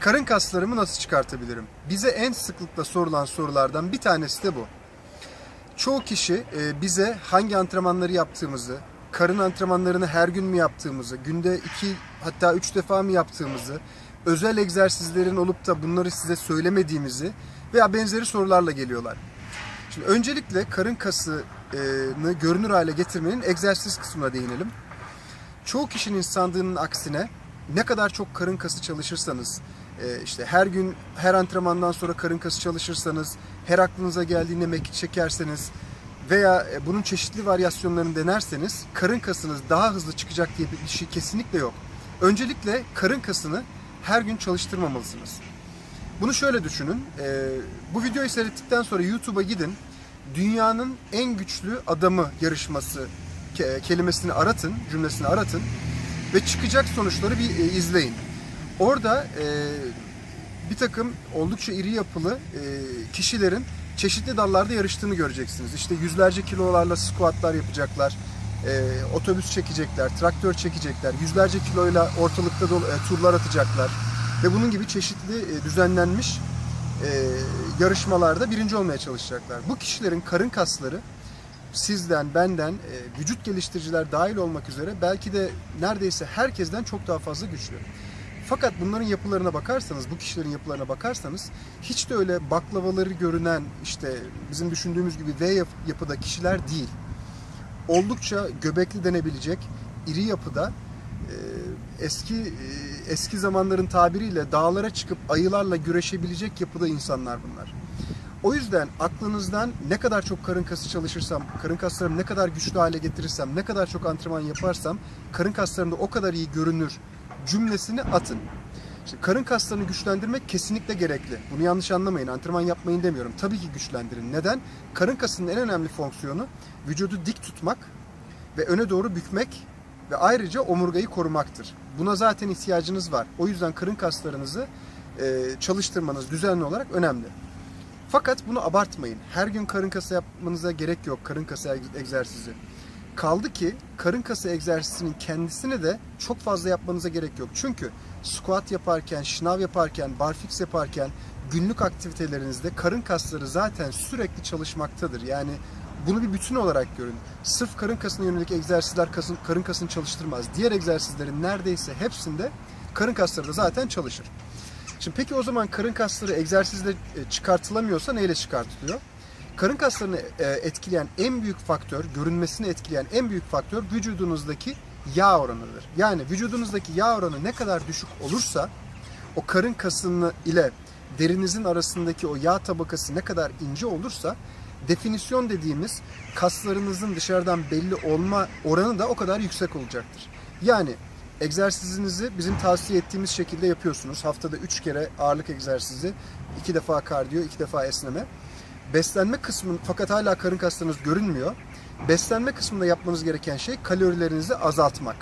Karın kaslarımı nasıl çıkartabilirim? Bize en sıklıkla sorulan sorulardan bir tanesi de bu. Çoğu kişi e, bize hangi antrenmanları yaptığımızı, karın antrenmanlarını her gün mü yaptığımızı, günde iki hatta üç defa mı yaptığımızı, özel egzersizlerin olup da bunları size söylemediğimizi veya benzeri sorularla geliyorlar. Şimdi öncelikle karın kasını görünür hale getirmenin egzersiz kısmına değinelim. Çoğu kişinin sandığının aksine ne kadar çok karın kası çalışırsanız, e, işte her gün her antrenmandan sonra karın kası çalışırsanız, her aklınıza geldiğinde mekik çekerseniz veya e, bunun çeşitli varyasyonlarını denerseniz karın kasınız daha hızlı çıkacak diye bir şey kesinlikle yok. Öncelikle karın kasını her gün çalıştırmamalısınız. Bunu şöyle düşünün. e, bu videoyu seyrettikten sonra YouTube'a gidin. Dünyanın en güçlü adamı yarışması ke- kelimesini aratın, cümlesini aratın ve çıkacak sonuçları bir e, izleyin. Orada e, bir takım oldukça iri yapılı e, kişilerin çeşitli dallarda yarıştığını göreceksiniz. İşte yüzlerce kilolarla squatlar yapacaklar, e, otobüs çekecekler, traktör çekecekler, yüzlerce kiloyla ortalıkta dolu, e, turlar atacaklar ve bunun gibi çeşitli e, düzenlenmiş e, yarışmalarda birinci olmaya çalışacaklar. Bu kişilerin karın kasları sizden, benden, e, vücut geliştiriciler dahil olmak üzere belki de neredeyse herkesten çok daha fazla güçlü. Fakat bunların yapılarına bakarsanız, bu kişilerin yapılarına bakarsanız hiç de öyle baklavaları görünen işte bizim düşündüğümüz gibi V yap- yapıda kişiler değil. Oldukça göbekli denebilecek iri yapıda e, eski e, eski zamanların tabiriyle dağlara çıkıp ayılarla güreşebilecek yapıda insanlar bunlar. O yüzden aklınızdan ne kadar çok karın kası çalışırsam, karın kaslarımı ne kadar güçlü hale getirirsem, ne kadar çok antrenman yaparsam karın kaslarım da o kadar iyi görünür cümlesini atın. İşte karın kaslarını güçlendirmek kesinlikle gerekli. Bunu yanlış anlamayın. Antrenman yapmayın demiyorum. Tabii ki güçlendirin. Neden? Karın kasının en önemli fonksiyonu vücudu dik tutmak ve öne doğru bükmek ve ayrıca omurgayı korumaktır. Buna zaten ihtiyacınız var. O yüzden karın kaslarınızı e, çalıştırmanız düzenli olarak önemli. Fakat bunu abartmayın. Her gün karın kası yapmanıza gerek yok karın kası eg- egzersizi. Kaldı ki karın kası egzersizinin kendisini de çok fazla yapmanıza gerek yok. Çünkü squat yaparken, şınav yaparken, barfix yaparken günlük aktivitelerinizde karın kasları zaten sürekli çalışmaktadır. Yani bunu bir bütün olarak görün. Sırf karın kasına yönelik egzersizler kasın, karın kasını çalıştırmaz. Diğer egzersizlerin neredeyse hepsinde karın kasları da zaten çalışır. Şimdi peki o zaman karın kasları egzersizle e, çıkartılamıyorsa neyle çıkartılıyor? Karın kaslarını e, etkileyen en büyük faktör, görünmesini etkileyen en büyük faktör vücudunuzdaki yağ oranıdır. Yani vücudunuzdaki yağ oranı ne kadar düşük olursa o karın kasını ile derinizin arasındaki o yağ tabakası ne kadar ince olursa definisyon dediğimiz kaslarınızın dışarıdan belli olma oranı da o kadar yüksek olacaktır. Yani egzersizinizi bizim tavsiye ettiğimiz şekilde yapıyorsunuz. Haftada 3 kere ağırlık egzersizi, 2 defa kardiyo, 2 defa esneme. Beslenme kısmın fakat hala karın kaslarınız görünmüyor. Beslenme kısmında yapmanız gereken şey kalorilerinizi azaltmak.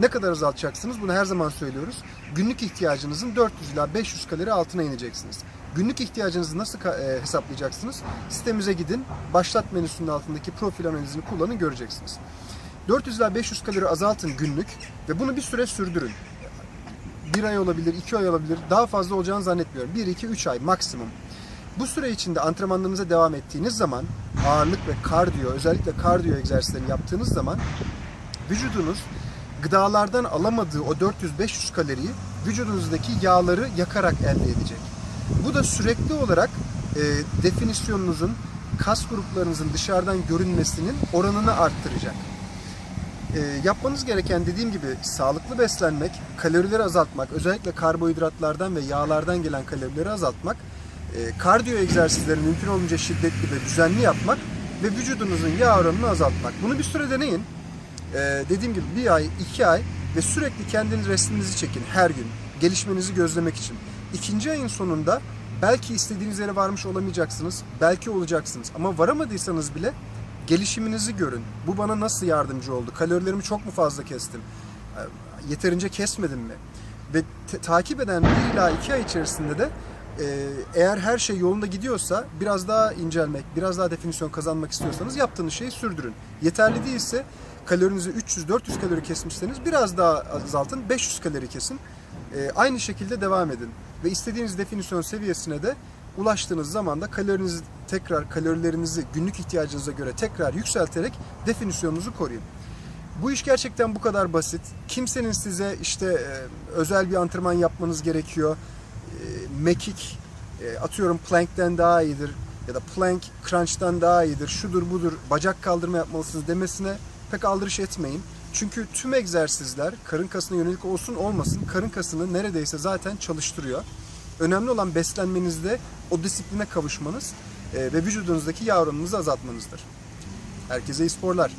Ne kadar azaltacaksınız? Bunu her zaman söylüyoruz. Günlük ihtiyacınızın 400 ila 500 kalori altına ineceksiniz. Günlük ihtiyacınızı nasıl e, hesaplayacaksınız? Sitemize gidin. Başlat menüsünün altındaki profil analizini kullanın göreceksiniz. 400 ila 500 kalori azaltın günlük ve bunu bir süre sürdürün. Bir ay olabilir, iki ay olabilir. Daha fazla olacağını zannetmiyorum. 1, 2, 3 ay maksimum. Bu süre içinde antrenmanlarınıza devam ettiğiniz zaman ağırlık ve kardiyo, özellikle kardiyo egzersizleri yaptığınız zaman vücudunuz gıdalardan alamadığı o 400-500 kaloriyi vücudunuzdaki yağları yakarak elde edecek. Bu da sürekli olarak e, definisyonunuzun, kas gruplarınızın dışarıdan görünmesinin oranını arttıracak. E, yapmanız gereken dediğim gibi sağlıklı beslenmek, kalorileri azaltmak, özellikle karbonhidratlardan ve yağlardan gelen kalorileri azaltmak, kardiyo egzersizleri mümkün olunca şiddetli ve düzenli yapmak ve vücudunuzun yağ oranını azaltmak. Bunu bir süre deneyin. E, dediğim gibi bir ay, iki ay ve sürekli kendiniz resminizi çekin her gün. Gelişmenizi gözlemek için. İkinci ayın sonunda belki istediğiniz yere varmış olamayacaksınız, belki olacaksınız. Ama varamadıysanız bile gelişiminizi görün. Bu bana nasıl yardımcı oldu? Kalorilerimi çok mu fazla kestim? E, Yeterince kesmedim mi? Ve takip eden bir ila iki ay içerisinde de e, eğer her şey yolunda gidiyorsa biraz daha incelmek, biraz daha definisyon kazanmak istiyorsanız yaptığınız şeyi sürdürün. Yeterli değilse kalorinizi 300-400 kalori kesmişseniz biraz daha azaltın, 500 kalori kesin. E, aynı şekilde devam edin. Ve istediğiniz definisyon seviyesine de ulaştığınız zaman da kalorinizi tekrar kalorilerinizi günlük ihtiyacınıza göre tekrar yükselterek definisyonunuzu koruyun. Bu iş gerçekten bu kadar basit. Kimsenin size işte e, özel bir antrenman yapmanız gerekiyor. Mekik e, atıyorum plankten daha iyidir ya da plank crunch'tan daha iyidir. Şudur budur bacak kaldırma yapmalısınız demesine pek aldırış etmeyin. Çünkü tüm egzersizler karın kasına yönelik olsun olmasın karın kasını neredeyse zaten çalıştırıyor. Önemli olan beslenmenizde o disipline kavuşmanız e, ve vücudunuzdaki yağ oranınızı azaltmanızdır. Herkese iyi sporlar.